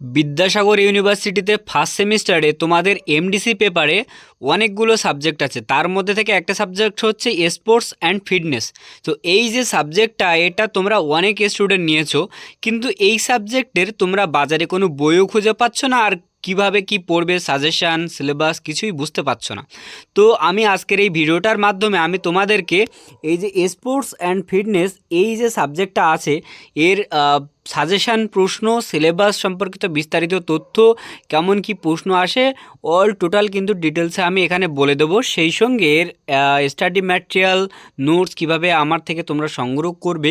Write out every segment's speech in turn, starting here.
বিদ্যাসাগর ইউনিভার্সিটিতে ফার্স্ট সেমিস্টারে তোমাদের এমডিসি পেপারে অনেকগুলো সাবজেক্ট আছে। তার মধ্যে থেকে একটা সাবজেক্ট হচ্ছে স্পোর্টস অ্যান্ড ফিটনেস তো এই যে সাবজেক্টটা এটা তোমরা অনেক স্টুডেন্ট নিয়েছো, কিন্তু এই সাবজেক্টের তোমরা বাজারে কোনো বইও খুঁজে পাচ্ছ না, আর কীভাবে কি পড়বে সাজেশান সিলেবাস কিছুই বুঝতে পারছ না। তো আমি আজকের এই ভিডিওটার মাধ্যমে আমি তোমাদেরকে এই যে স্পোর্টস অ্যান্ড ফিটনেস এই যে সাবজেক্টটা আছে, এর সাজেশান প্রশ্ন সিলেবাস সম্পর্কিত বিস্তারিত তথ্য, কেমন কি প্রশ্ন আসে অল টোটাল কিন্তু ডিটেলসে আমি এখানে বলে দেবো। সেই সঙ্গে স্টাডি ম্যাটেরিয়াল নোটস কীভাবে আমার থেকে তোমরা সংগ্রহ করবে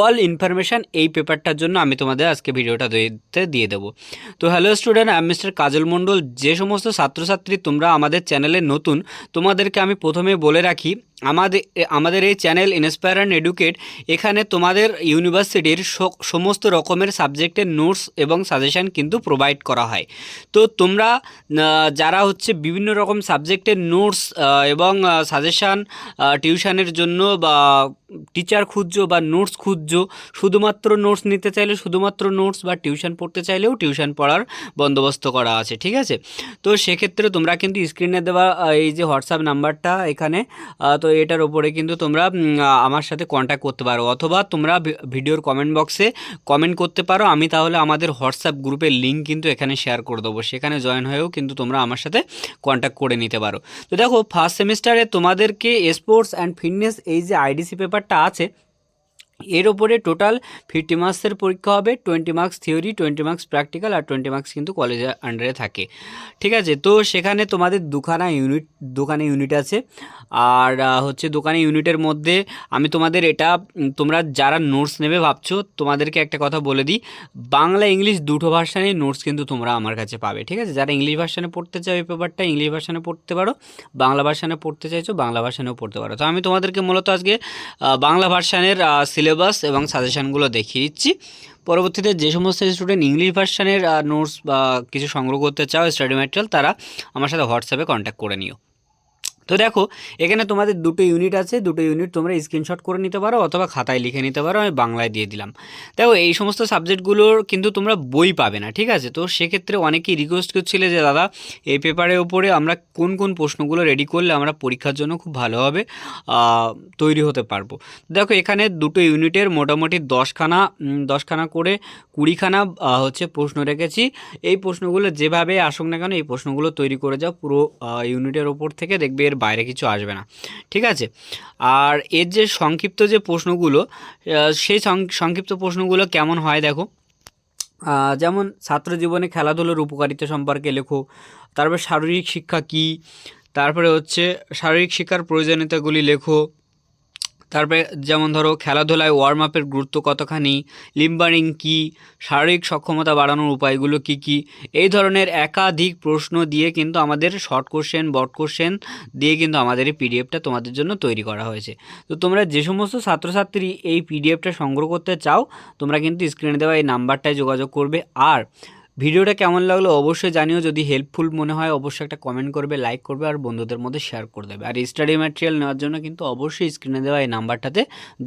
অল ইনফরমেশান এই পেপারটার জন্য আমি তোমাদের আজকে ভিডিওটা দিয়ে দেবো। তো হ্যালো স্টুডেন্ট আমি মিস্টার কাজল মণ্ডল যে সমস্ত ছাত্রছাত্রী তোমরা আমাদের চ্যানেলে নতুন, তোমাদেরকে আমি প্রথমে বলে রাখি আমাদের আমাদের এই চ্যানেল ইন্সপায়ার অ্যান্ড এডুকেট এখানে তোমাদের ইউনিভার্সিটির সমস্ত রকমের সাবজেক্টের নোটস এবং সাজেশান কিন্তু প্রোভাইড করা হয়। তো তোমরা যারা হচ্ছে বিভিন্ন রকম সাবজেক্টের নোটস এবং সাজেশান টিউশনের জন্য বা টিচার খুঁজছো বা নোটস খুঁজছো, শুধুমাত্র নোটস নিতে চাইলে শুধুমাত্র নোটস বা টিউশন পড়তে চাইলেও টিউশন পড়ার বন্দোবস্ত করা আছে, ঠিক আছে? তো সেক্ষেত্রে তোমরা কিন্তু স্ক্রিনে দেওয়া এই যে হোয়াটসঅ্যাপ নাম্বারটা এখানে তো এটার ওপরে কিন্তু তোমরা আমার সাথে কন্ট্যাক্ট করতে পারো। অথবা তোমরা ভিডিওর কমেন্ট বক্সে কমেন্ট করতে পারো। আমি তাহলে আমাদের হোয়াটসঅ্যাপ গ্রুপের লিঙ্ক কিন্তু এখানে শেয়ার করে দেবো। সেখানে জয়েন হয়েও কিন্তু তোমরা আমার সাথে কন্ট্যাক্ট করে নিতে পারো। তো দেখো ফার্স্ট সেমিস্টারে তোমাদেরকে স্পোর্টস অ্যান্ড ফিটনেস এই যে আইডিসি পেপারটা আছে এর ওপরে টোটাল ফিফটি মার্কসের পরীক্ষা হবে twenty marks theory twenty marks practical আর টোয়েন্টি মার্কস কিন্তু কলেজের আন্ডারে থাকে। ঠিক আছে, তো সেখানে তোমাদের দুখানা ইউনিট দোকানে ইউনিট আছে। আর হচ্ছে দোকানে ইউনিটের মধ্যে আমি তোমাদের এটা তোমরা যারা নোটস নেবে ভাবছ, তোমাদেরকে একটা কথা বলে দিই। বাংলা, ইংলিশ দুটো ভার্সানের নোটস কিন্তু তোমরা আমার কাছে পাবে। ঠিক আছে, যারা ইংলিশ ভার্সানে পড়তে চাও এই পেপারটা ইংলিশ ভার্সানে পড়তে পারো, বাংলা ভার্সানে পড়তে চাইছো, বাংলা ভার্সানেও পড়তে পারো। তো আমি তোমাদেরকে মূলত আজকে বাংলা ভার্সানের সিলেবাস এবং সাজেশানগুলো দেখিয়ে দিচ্ছি। পরবর্তীতে যে সমস্ত স্টুডেন্ট ইংলিশ ভার্সানের নোটস বা কিছু সংগ্রহ করতে চাও স্টাডি ম্যাটেরিয়াল তারা আমার সাথে হোয়াটসঅ্যাপে কন্ট্যাক্ট করে নিও। তো দেখো, এখানে তোমাদের দুটো ইউনিট আছে, দুটো ইউনিট তোমরা স্ক্রিনশট করে নিতে পারো অথবা খাতায় লিখে নিতে পারো, আমি বাংলায় দিয়ে দিলাম। দেখো, এই সমস্ত সাবজেক্টগুলোর কিন্তু তোমরা বই পাবে না, ঠিক আছে? তো সেক্ষেত্রে অনেকেই রিকোয়েস্ট করছিলে যে, দাদা, এই পেপারের ওপরে আমরা কোন কোন প্রশ্নগুলো রেডি করলে আমরা পরীক্ষার জন্য খুব ভালোভাবে তৈরি হতে পারব? দেখো, এখানে দুটো ইউনিটের মোটামুটি দশখানা দশখানা করে কুড়িখানা হচ্ছে প্রশ্ন রেখেছি। এই প্রশ্নগুলো যেভাবে আসুক না কেন, এই প্রশ্নগুলো তৈরি করে যাও পুরো ইউনিটের ওপর থেকে, দেখবে এর বাইরে কিছু আসবে না। ঠিক আছে? আর এর যে সংক্ষিপ্ত যে প্রশ্নগুলো সেই সংক্ষিপ্ত প্রশ্নগুলো কেমন হয় দেখো? যেমন ছাত্র জীবনে খেলাধুলোর উপকারিতা সম্পর্কে লেখো, তারপর শারীরিক শিক্ষা কি, তারপরে হচ্ছে শারীরিক শিক্ষার প্রয়োজনীয়তাগুলি লেখো তারপরে যেমন ধরো খেলাধুলায় ওয়ার্ম আপের গুরুত্ব কতখানি লিম্বারিং কী, শারীরিক সক্ষমতা বাড়ানোর উপায়গুলো কি কি, এই ধরনের একাধিক প্রশ্ন দিয়ে কিন্তু আমাদের শর্ট কোশ্চেন বট কোশ্চেন দিয়ে কিন্তু আমাদের এই পিডিএফটা তোমাদের জন্য তৈরি করা হয়েছে। তো তোমরা যে সমস্ত ছাত্রছাত্রী এই পিডিএফটা সংগ্রহ করতে চাও, তোমরা কিন্তু স্ক্রিনে দেওয়া এই নাম্বারটায় যোগাযোগ করবে। আর ভিডিওটা কেমন লাগল অবশ্যই জানিও, যদি হেল্পফুল মনে হয় অবশ্যই একটা কমেন্ট করবে লাইক করবে আর বন্ধুদের মধ্যে শেয়ার করে দেবে। আর স্টাডি ম্যাটেরিয়াল নেওয়ার জন্য কিন্তু অবশ্যই স্ক্রিনে দেওয়া এই নাম্বারটাতে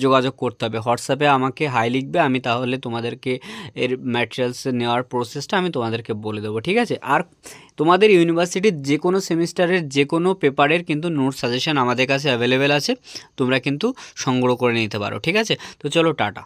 যোগাযোগ করতে হবে। হোয়াটসঅ্যাপে আমাকে হাই লিখবে, আমি তাহলে তোমাদেরকে এর ম্যাটেরিয়ালস নেওয়ার প্রসেসটা আমি তোমাদেরকে বলে দেবো, ঠিক আছে? আর তোমাদের ইউনিভার্সিটির যে কোনো সেমিস্টারের যে কোনো পেপারের কিন্তু নোট সাজেশন আমাদের কাছে অ্যাভেলেবেল আছে, তোমরা কিন্তু সংগ্রহ করে নিতে পারো, ঠিক আছে? তো চলো, টাটা।